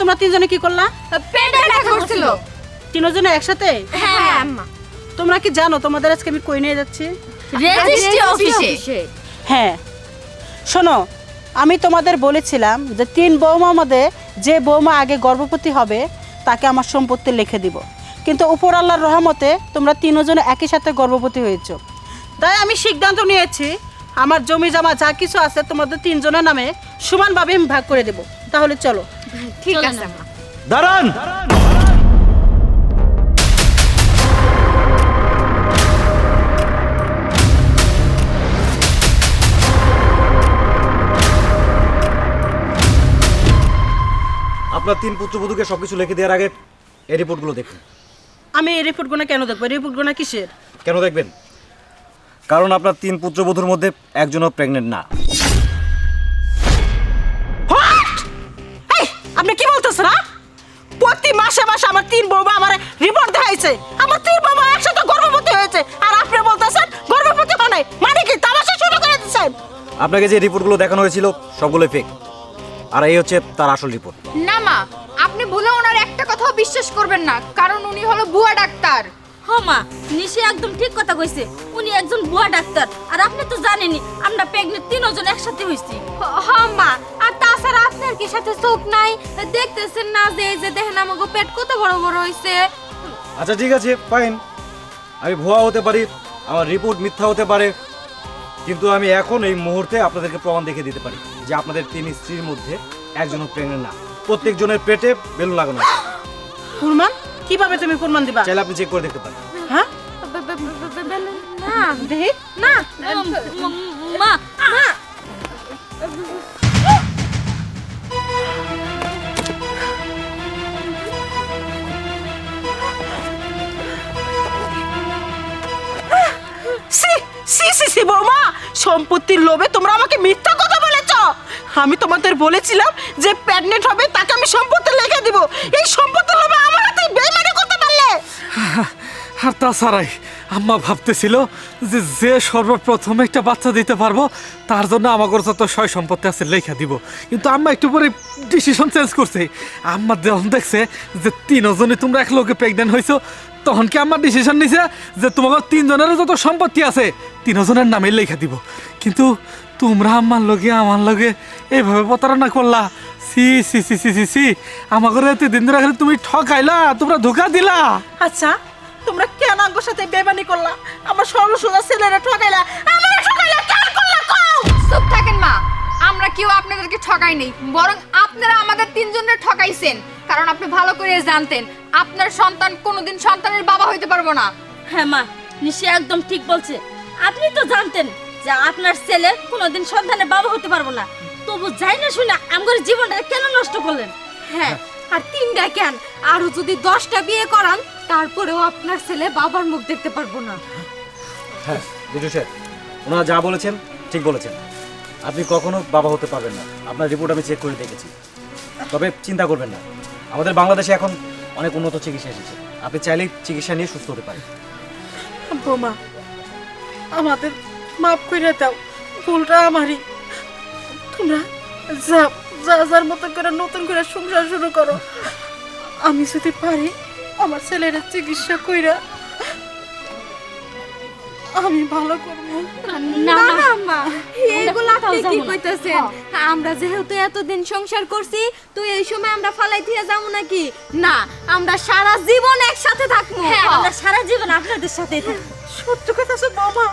তোমরা তিনজনে কি করলা? পেটে ব্যথা করছিল। তিনজনে একসাথে? হ্যাঁ। আম্মা। তোমরা কি জানো তোমাদের আজকে আমি কই নিয়ে যাচ্ছি? রেজিস্ট্রি অফিসে হ্যাঁ। শোনো আমি তোমাদের বলেছিলাম যে তিন বৌমা মধ্যে যে বৌমা আগে গর্ভবতী হবে তাকে আমার সম্পত্তি লিখে দিব। কিন্তু উপর আল্লাহর রহমতে তোমরা তিনজনে একই সাথে গর্ভবতী হয়েছ। তাই আমি সিদ্ধান্ত নিয়েছি আমার জমি জমা যা কিছু আছে তোমাদের তিনজনের নামে সমানভাবে আমি ভাগ করে দেব। তাহলে চলো। ঠিক আছে দাঁড়ান! আপনার তিন পুত্রবধূকে সবকিছু লিখে দেওয়ার আগে এই রিপোর্টগুলো দেখুন। আমি এই রিপোর্টগুলো কেন দেখব? এই রিপোর্টগুলো কিসের? কেন দেখবেন? কারণ আপনার তিন পুত্রবধূর মধ্যে একজনও প্রেগনেন্ট না। বলতেছেন হ্যাঁ? প্রতি মাসে মাসে আমার তিন বৌমা আমার রিপোর্ট দেখাইছে। আমার তিন বৌমা একসাথে গর্ভবতী হয়েছে। আর আপনি বলতেছেন গর্ভবতী হয় মানে কি? তামাশা শুরু করে দিচ্ছেন। আপনাকে যে রিপোর্টগুলো দেখানো হয়েছিল সবগুলোই ফেক আর এই হচ্ছে তার আসল রিপোর্ট না মা আপনি ভুলে ওনার একটা কথাও বিশ্বাস করবেন না। কারণ উনি হলো বুয়া ডাক্তার। হমা নিশি একদম ঠিক কথা কইছে। উনি একজন বুয়া ডাক্তার। আর আপনি তো জানেনই আমরা প্রেগনেন্ট তিনজন একসাথে হইছি। হ্যাঁ মা আর তাছাড়া কি সাথে চোখ নাই দেখতেছেন না যে এই যে দেখেন আমাকে পেট কত বড় বড় হয়েছে আচ্ছা ঠিক আছে ফাইন আমি ভুয়া হতে পারি আমার রিপোর্ট মিথ্যা হতে পারে কিন্তু আমি এখন এই মুহূর্তে আপনাদেরকে প্রমাণ দেখিয়ে দিতে পারি যে আপনাদের তিন স্ত্রীর মধ্যে একজনও প্রেগনেন্ট না প্রত্যেকজনের পেটে বেলুন লাগানো আছে ফুলমান কীভাবে তুমি প্রমাণ দিবা চাইলে আপনি চেক করে দেখতে পারেন হ্যাঁ না দেখি না মা সি বৌমা, সম্পত্তির লোভে তোমরা আমাকে মিথ্যা কথা বলেছ। আমি তোমাদের বলেছিলাম যে প্রেগনেন্ট হবে, তাকে আমি সম্পত্তি লিখে দিব। এই সম্পত্তির লোভে আমার হাতে বেইমানি করতে পারলে? আর তাছাড়াই, আম্মা ভাবতেছিল যে যে সর্বপ্রথম একটা বাচ্চা দিতে পারব, তার জন্য আমাকে যত সয় সম্পত্তি আছে লেখা দিব। কিন্তু আম্মা একটু পরে ডিসিশন চেঞ্জ করছে। আম্মা যখন দেখছে যে তিনজনে তোমরা এক লোকে প্রেগনেন্ট হয়েছো, তখন কি আম্মা ডিসিশন নিছে যে তোমাকে তিনজনেরও যত সম্পত্তি আছে তিনজনের নামে লেখা দিব। কিন্তু তোমরা আমার লগে আমার লগে এইভাবে প্রতারণা করলা। সি সি সি সি সি সি আমাকে এতে দিন ধরে তুমি ঠকাইলা তোমরা ধোকা দিলা। আচ্ছা তোমরা কেন আঙ্গুর সাথে বেমানি করলা? আমার সর্বসোজা ছেলেরা ঠকাইলা আমার ঠকাইলা কেন করলা কও? চুপ থাকেন মা আমরা কেউ আপনাদেরকে ঠকাই নেই বরং আপনারা আমাদের তিনজনের ঠকাইছেন। কারণ আপনি ভালো করে জানতেন আপনার সন্তান কোনোদিন সন্তানের বাবা হইতে পারব না। হ্যাঁ মা নিশি একদম ঠিক বলছে। আপনি তো জানতেন যে আপনার ছেলে কোনোদিন সন্তানের বাবা হতে পারব না। তবু যাই না শুনে আমার জীবনটা কেন নষ্ট করলেন? হ্যাঁ আর তিনটা কেন? আরও যদি দশটা বিয়ে করান তারপরেও আপনার ছেলে বাবার মুখ দেখতে পারব না। হ্যাঁ বিজু স্যার ওনারা যা বলেছেন ঠিক বলেছেন। আপনি কখনো বাবা হতে পারবেন না। আপনার রিপোর্ট আমি চেক করে দেখেছি। তবে চিন্তা করবেন না। আমাদের বাংলাদেশে এখন অনেক উন্নত চিকিৎসা এসেছে। আপনি চাইলেই চিকিৎসা নিয়ে সুস্থ হতে পারেন। বোমা আমাদের মাফ করে দাও, ভুলটা আমারই। তোমরা যা যা, যার মতো করে নতুন করে সংসার শুরু করো। আমি যদি পারি, আমার ছেলেরা চিকিৎসা কইরা আমি ভালো করব। না না মা এগুলো আপনি কি কইতাছেন? আমরা যেহেতু এতদিন সংসার করছি তো এই সময় আমরা ফালাই দিয়ে যাব নাকি? না আমরা সারা জীবন একসাথে থাকব। হ্যাঁ আমরা সারা জীবন আপনাদের সাথে থাকব। সত্য কথা মামা। বাবা